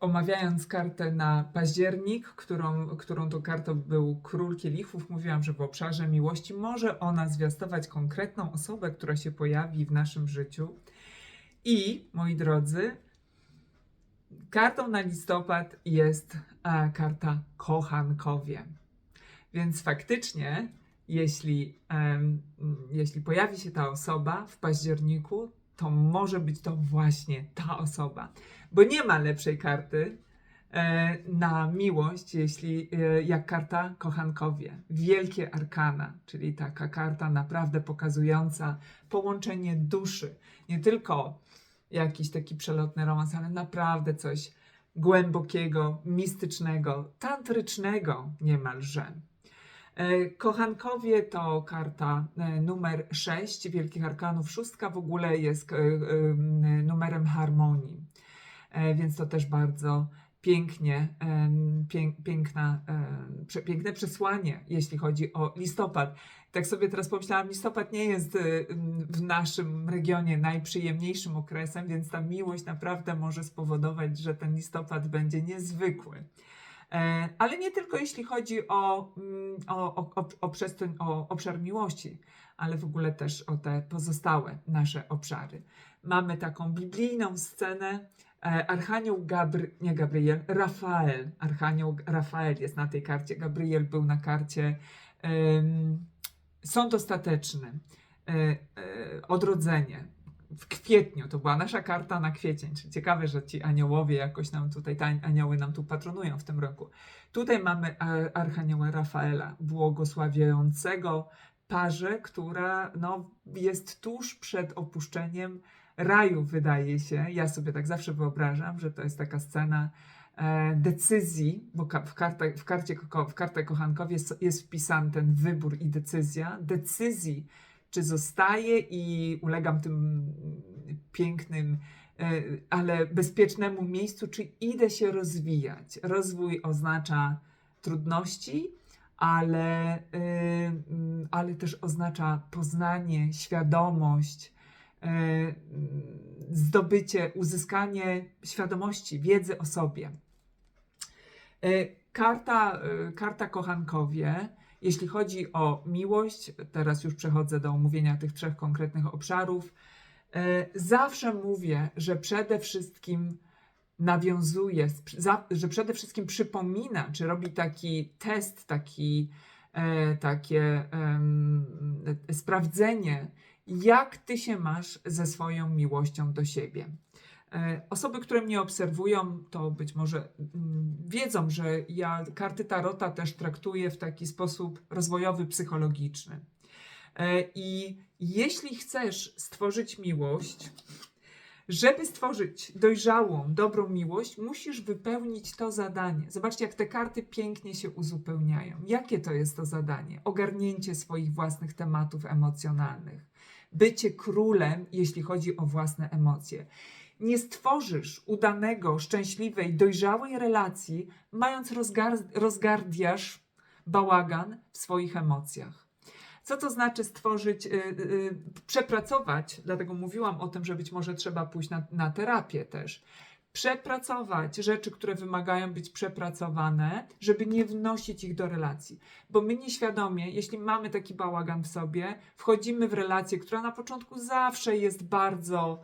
omawiając kartę na październik, którą, którą to kartą był król kielichów, mówiłam, że w obszarze miłości może ona zwiastować konkretną osobę, która się pojawi w naszym życiu. I, moi drodzy, kartą na listopad jest e, karta kochankowie. Więc faktycznie, jeśli, mm, jeśli pojawi się ta osoba w październiku, to może być to właśnie ta osoba. Bo nie ma lepszej karty e, na miłość, jeśli e, jak karta kochankowie. Wielkie arkana, czyli taka karta naprawdę pokazująca połączenie duszy. Nie tylko jakiś taki przelotny romans, ale naprawdę coś głębokiego, mistycznego, tantrycznego niemalże. E, Kochankowie to karta e, numer 6 Wielkich Arkanów. Szóstka w ogóle jest e, numerem harmonii, więc to też bardzo pięknie, piękna, piękne przesłanie, jeśli chodzi o listopad. Tak sobie teraz pomyślałam, listopad nie jest m, w naszym regionie najprzyjemniejszym okresem, więc ta miłość naprawdę może spowodować, że ten listopad będzie niezwykły. E, Ale nie tylko jeśli chodzi o, mm, o, o, o, o przestrzeń, o obszar miłości, ale w ogóle też o te pozostałe nasze obszary. Mamy taką biblijną scenę. e, Archanioł Gabry, nie Gabriel, Rafael. Archanioł Rafael jest na tej karcie. Gabriel był na karcie Sąd Ostateczny, e, Odrodzenie. W kwietniu, to była nasza karta na kwiecień. Czyli ciekawe, że ci aniołowie jakoś nam tutaj, te anioły nam tu patronują w tym roku. Tutaj mamy a- Archanioła Rafaela, błogosławiającego parze, która no, jest tuż przed opuszczeniem raju, wydaje się. Ja sobie tak zawsze wyobrażam, że to jest taka scena e, decyzji, bo ka- w, kartę, w, karcie, w kartę kochankowie jest, jest wpisany ten wybór i decyzja. Decyzji, czy zostaję i ulegam tym pięknym, e, ale bezpiecznemu miejscu, czy idę się rozwijać. Rozwój oznacza trudności, ale, y, mm, ale też oznacza poznanie, świadomość, mm, zdobycie, uzyskanie świadomości, wiedzy o sobie. Karta, karta kochankowie, jeśli chodzi o miłość, teraz już przechodzę do omówienia tych trzech konkretnych obszarów. y, Zawsze mówię, że przede wszystkim nawiązuje, że przede wszystkim przypomina, czy robi taki test, taki, e, takie e, sprawdzenie, jak ty się masz ze swoją miłością do siebie. E, Osoby, które mnie obserwują, to być może mm, wiedzą, że ja karty Tarota też traktuję w taki sposób rozwojowy, psychologiczny. E, I jeśli chcesz stworzyć miłość, żeby stworzyć dojrzałą, dobrą miłość, musisz wypełnić to zadanie. Zobaczcie, jak te karty pięknie się uzupełniają. Jakie to jest to zadanie? Ogarnięcie swoich własnych tematów emocjonalnych. Bycie królem, jeśli chodzi o własne emocje. Nie stworzysz udanego, szczęśliwej, dojrzałej relacji, mając rozgar- rozgardiasz, bałagan w swoich emocjach. Co to znaczy stworzyć, y, y, przepracować, dlatego mówiłam o tym, że być może trzeba pójść na, na terapię też. Przepracować rzeczy, które wymagają być przepracowane, żeby nie wnosić ich do relacji. Bo my nieświadomie, jeśli mamy taki bałagan w sobie, wchodzimy w relację, która na początku zawsze jest bardzo.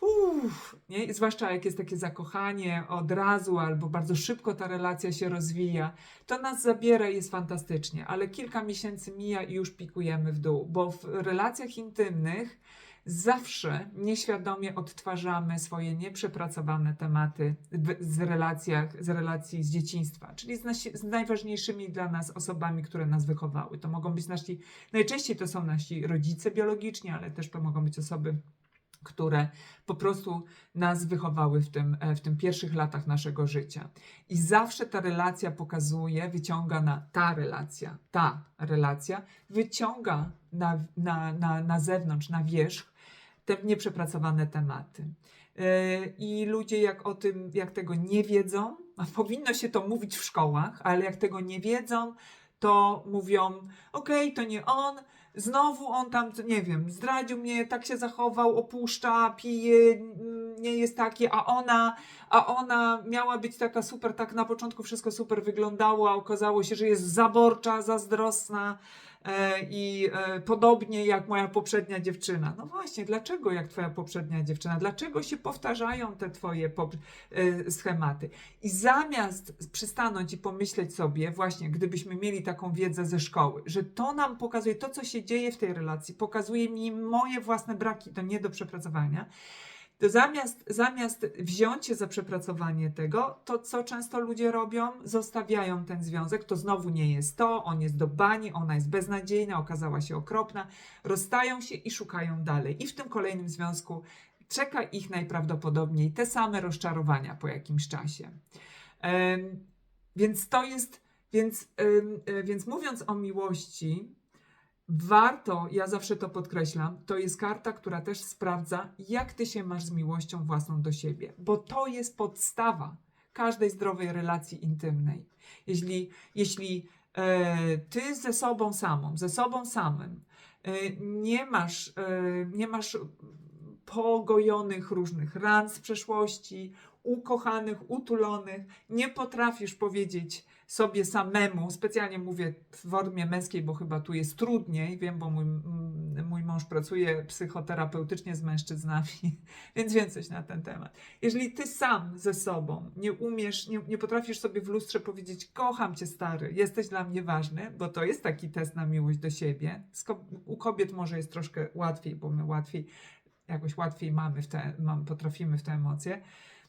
Uff, nie? Zwłaszcza jak jest takie zakochanie od razu, albo bardzo szybko ta relacja się rozwija, to nas zabiera i jest fantastycznie, ale kilka miesięcy mija i już pikujemy w dół, bo w relacjach intymnych zawsze nieświadomie odtwarzamy swoje nieprzepracowane tematy z, relacjach, z relacji z dzieciństwa, czyli z, nasi, z najważniejszymi dla nas osobami, które nas wychowały. To mogą być nasi, najczęściej to są nasi rodzice biologiczni, ale też to mogą być osoby które po prostu nas wychowały w tym, e, w tym pierwszych latach naszego życia. I zawsze ta relacja pokazuje, wyciąga na ta relacja, ta relacja wyciąga na, na, na, na zewnątrz, na wierzch te nieprzepracowane tematy. Yy, I ludzie, jak o tym, jak tego nie wiedzą, powinno się to mówić w szkołach, ale jak tego nie wiedzą, to mówią: Okej, to nie on, znowu on tam, nie wiem, zdradził mnie, tak się zachował, opuszcza, pije, nie jest taki, a ona, a ona miała być taka super, tak na początku wszystko super wyglądało, a okazało się, że jest zaborcza, zazdrosna e, i e, podobnie jak moja poprzednia dziewczyna. No właśnie, dlaczego jak twoja poprzednia dziewczyna? Dlaczego się powtarzają te twoje e, schematy? I zamiast przystanąć i pomyśleć sobie, właśnie gdybyśmy mieli taką wiedzę ze szkoły, że to nam pokazuje, to co się dzieje w tej relacji, pokazuje mi moje własne braki, to nie do przepracowania, to zamiast, zamiast wziąć się za przepracowanie tego, to co często ludzie robią, zostawiają ten związek, to znowu nie jest to, on jest do bani, ona jest beznadziejna, okazała się okropna, rozstają się i szukają dalej. I w tym kolejnym związku czeka ich najprawdopodobniej te same rozczarowania po jakimś czasie. Więc to jest, więc, e, więc mówiąc o miłości, warto, ja zawsze to podkreślam, to jest karta, która też sprawdza, jak ty się masz z miłością własną do siebie, bo to jest podstawa każdej zdrowej relacji intymnej. Jeśli, jeśli e, ty ze sobą samą, ze sobą samym e, nie masz, e, nie masz pogojonych różnych ran z przeszłości, ukochanych, utulonych, nie potrafisz powiedzieć sobie samemu, specjalnie mówię w formie męskiej, bo chyba tu jest trudniej, wiem, bo mój, mój mąż pracuje psychoterapeutycznie z mężczyznami, więc wiem coś na ten temat. Jeżeli ty sam ze sobą nie umiesz, nie, nie potrafisz sobie w lustrze powiedzieć, kocham cię stary, jesteś dla mnie ważny, bo to jest taki test na miłość do siebie. U kobiet może jest troszkę łatwiej, bo my łatwiej, jakoś łatwiej mamy w te, potrafimy w te emocje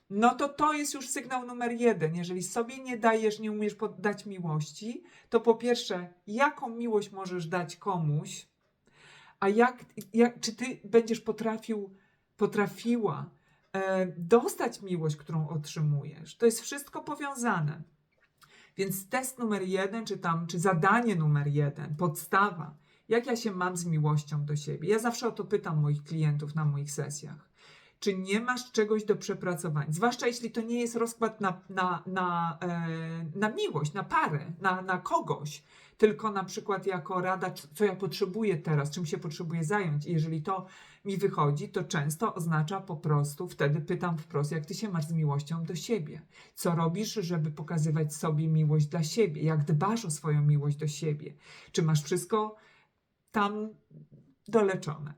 no to to jest już sygnał numer jeden. Jeżeli sobie nie dajesz, nie umiesz dać miłości, to po pierwsze, jaką miłość możesz dać komuś, a jak, jak czy ty będziesz potrafił, potrafiła e, dostać miłość, którą otrzymujesz. To jest wszystko powiązane. Więc test numer jeden, czy tam, czy zadanie numer jeden, podstawa, jak ja się mam z miłością do siebie. Ja zawsze o to pytam moich klientów na moich sesjach czy nie masz czegoś do przepracowania. Zwłaszcza jeśli to nie jest rozkład na, na, na, e, na miłość, na parę, na, na kogoś, tylko na przykład jako rada, co ja potrzebuję teraz, czym się potrzebuję zająć. I jeżeli to mi wychodzi, to często oznacza po prostu, wtedy pytam wprost, jak ty się masz z miłością do siebie. Co robisz, żeby pokazywać sobie miłość dla siebie? Jak dbasz o swoją miłość do siebie? Czy masz wszystko tam doleczone?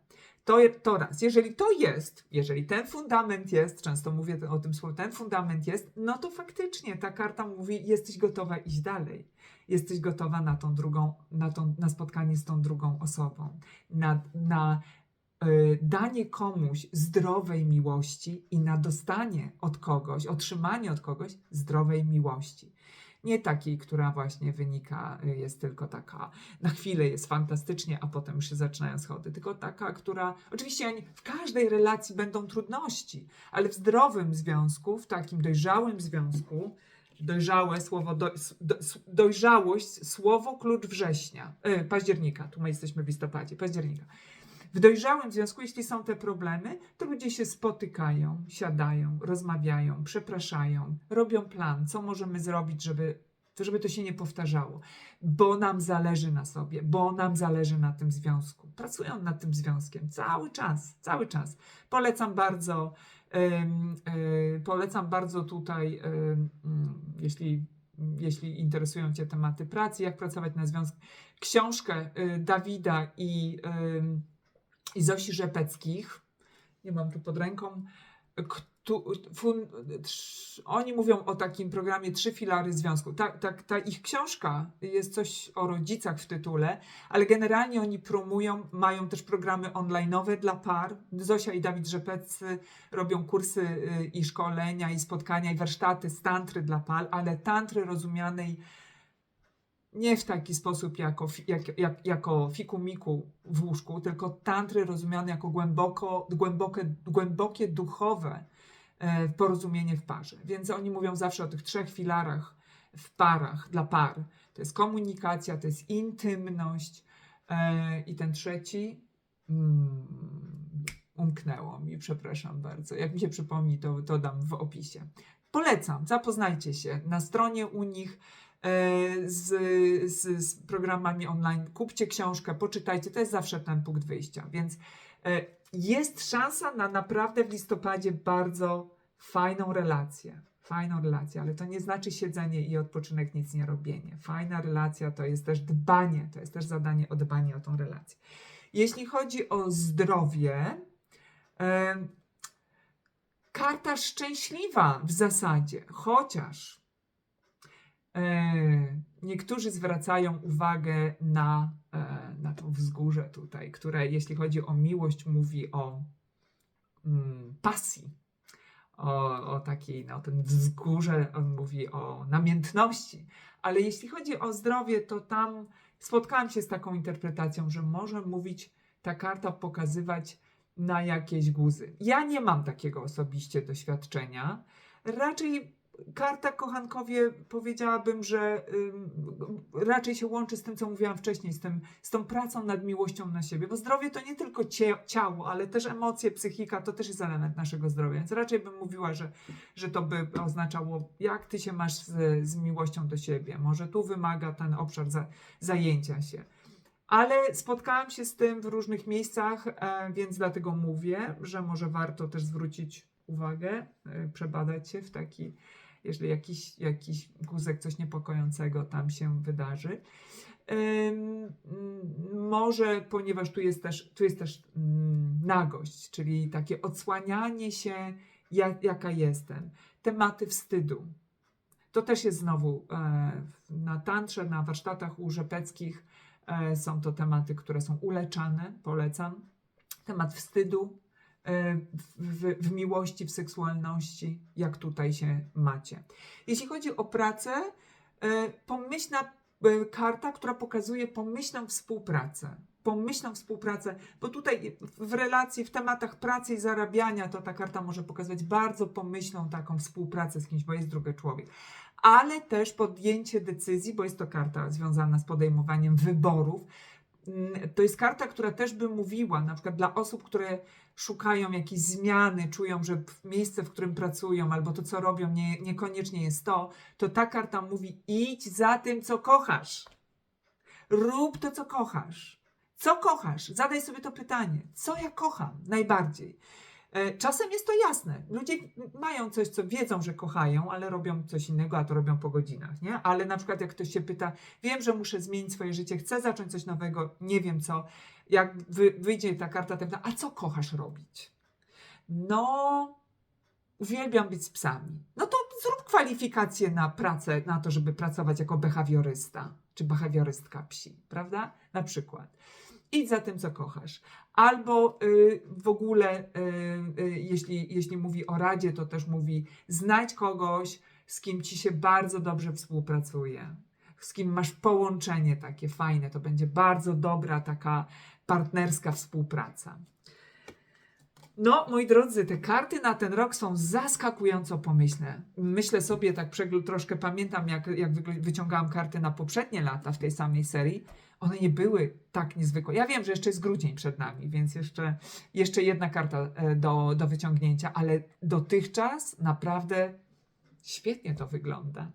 To, to raz. Jeżeli to jest, jeżeli ten fundament jest, często mówię o tym słowie, ten fundament jest, no to faktycznie ta karta mówi, jesteś gotowa iść dalej. Jesteś gotowa na tą drugą, na, tą, na spotkanie z tą drugą osobą, na, na y, danie komuś zdrowej miłości i na dostanie od kogoś, otrzymanie od kogoś zdrowej miłości. Nie takiej, która właśnie wynika, y, jest tylko taka, na chwilę jest fantastycznie, a potem już się zaczynają schody, tylko taka, która, oczywiście w każdej relacji będą trudności, ale w zdrowym związku, w takim dojrzałym związku, dojrzałe słowo, do, do, dojrzałość, słowo klucz września, yy, października, tu my jesteśmy w listopadzie, października. W dojrzałym związku, jeśli są te problemy, to ludzie się spotykają, siadają, rozmawiają, przepraszają, robią plan, co możemy zrobić, żeby, żeby to się nie powtarzało, bo nam zależy na sobie, bo nam zależy na tym związku. Pracują nad tym związkiem cały czas, cały czas. Polecam bardzo, yy, polecam bardzo tutaj, yy, jeśli jeśli interesują Cię tematy pracy, jak pracować na związku, książkę y, Dawida i i Zosi Rzepeckich, nie mam tu pod ręką, fun, oni mówią o takim programie Trzy filary związku. Ta, ta, ta, ich książka jest coś o rodzicach w tytule, ale generalnie oni promują, mają też programy online'owe dla par. Zosia i Dawid Rzepeccy robią kursy y, i szkolenia, i spotkania, i warsztaty z tantry dla par, ale tantry rozumianej nie w taki sposób jako, jak, jak, jako fikumiku w łóżku, tylko tantry rozumiane jako głęboko, głębokie, głębokie duchowe e, porozumienie w parze. Więc oni mówią zawsze o tych trzech filarach w parach, dla par. To jest komunikacja, to jest intymność e, i ten trzeci mm, umknęło mi, przepraszam bardzo. Jak mi się przypomni, to, to dam w opisie. Polecam, zapoznajcie się na stronie u nich z, z, z programami online. Kupcie książkę, poczytajcie, to jest zawsze ten punkt wyjścia. Więc e, jest szansa na naprawdę w listopadzie bardzo fajną relację. Fajną relację, ale to nie znaczy siedzenie i odpoczynek, nic nie robienie. Fajna relacja to jest też dbanie, to jest też zadanie o dbanie o tą relację. Jeśli chodzi o zdrowie, em, karta szczęśliwa w zasadzie, chociaż e, niektórzy zwracają uwagę na, e, na to wzgórze tutaj, które jeśli chodzi o miłość mówi o mm, pasji, o, o takiej, no ten wzgórze, on mówi o namiętności, ale jeśli chodzi o zdrowie, to tam spotkałam się z taką interpretacją, że może mówić ta karta pokazywać na jakieś guzy. Ja nie mam takiego osobiście doświadczenia. Raczej karta kochankowie powiedziałabym, że ym, raczej się łączy z tym, co mówiłam wcześniej, z, tym, z tą pracą nad miłością na siebie, bo zdrowie to nie tylko cie, ciało, ale też emocje, psychika, to też jest element naszego zdrowia, więc raczej bym mówiła, że, że to by oznaczało, jak ty się masz z, z miłością do siebie. Może tu wymaga ten obszar za, zajęcia się. Ale spotkałam się z tym w różnych miejscach, e, więc dlatego mówię, że może warto też zwrócić uwagę, e, przebadać się w taki, jeżeli jakiś, jakiś guzek, coś niepokojącego tam się wydarzy. Może, ponieważ tu jest też, tu jest też mm, nagość, czyli takie odsłanianie się, jak, jaka jestem. Tematy wstydu. To też jest znowu e, na tantrze, na warsztatach u Rzepeckich e, są to tematy, które są uleczane, polecam. Temat wstydu w, w, w miłości, w seksualności, jak tutaj się macie. Jeśli chodzi o pracę, e, pomyślna e, karta, która pokazuje pomyślną współpracę. Pomyślną współpracę, bo tutaj w relacji, w tematach pracy i zarabiania, to ta karta może pokazywać bardzo pomyślną taką współpracę z kimś, bo jest drugi człowiek. Ale też podjęcie decyzji, bo jest to karta związana z podejmowaniem wyborów. To jest karta, która też by mówiła, na przykład dla osób, które szukają jakiejś zmiany, czują, że miejsce, w którym pracują, albo to, co robią, nie, niekoniecznie jest to, to ta karta mówi: idź za tym, co kochasz. Rób to, co kochasz. Co kochasz? Zadaj sobie to pytanie. Co ja kocham najbardziej? E, Czasem jest to jasne. Ludzie mają coś, co wiedzą, że kochają, ale robią coś innego, a to robią po godzinach, nie? Ale na przykład jak ktoś się pyta, wiem, że muszę zmienić swoje życie, chcę zacząć coś nowego, nie wiem co. Jak wy, wyjdzie ta karta, to pyta, a co kochasz robić? No, uwielbiam być z psami. No to zrób kwalifikację na pracę, na to, żeby pracować jako behawiorysta, czy behawiorystka psi, prawda? Na przykład. Idź za tym, co kochasz. Albo y, w ogóle, y, y, jeśli, jeśli mówi o radzie, to też mówi: znajdź kogoś, z kim ci się bardzo dobrze współpracuje, z kim masz połączenie takie fajne. To będzie bardzo dobra taka partnerska współpraca. No, moi drodzy, te karty na ten rok są zaskakująco pomyślne. Myślę sobie, tak przegl- troszkę pamiętam, jak, jak wyciągałam karty na poprzednie lata w tej samej serii. One nie były tak niezwykłe. Ja wiem, że jeszcze jest grudzień przed nami, więc jeszcze, jeszcze jedna karta e, do, do wyciągnięcia, ale dotychczas naprawdę świetnie to wygląda.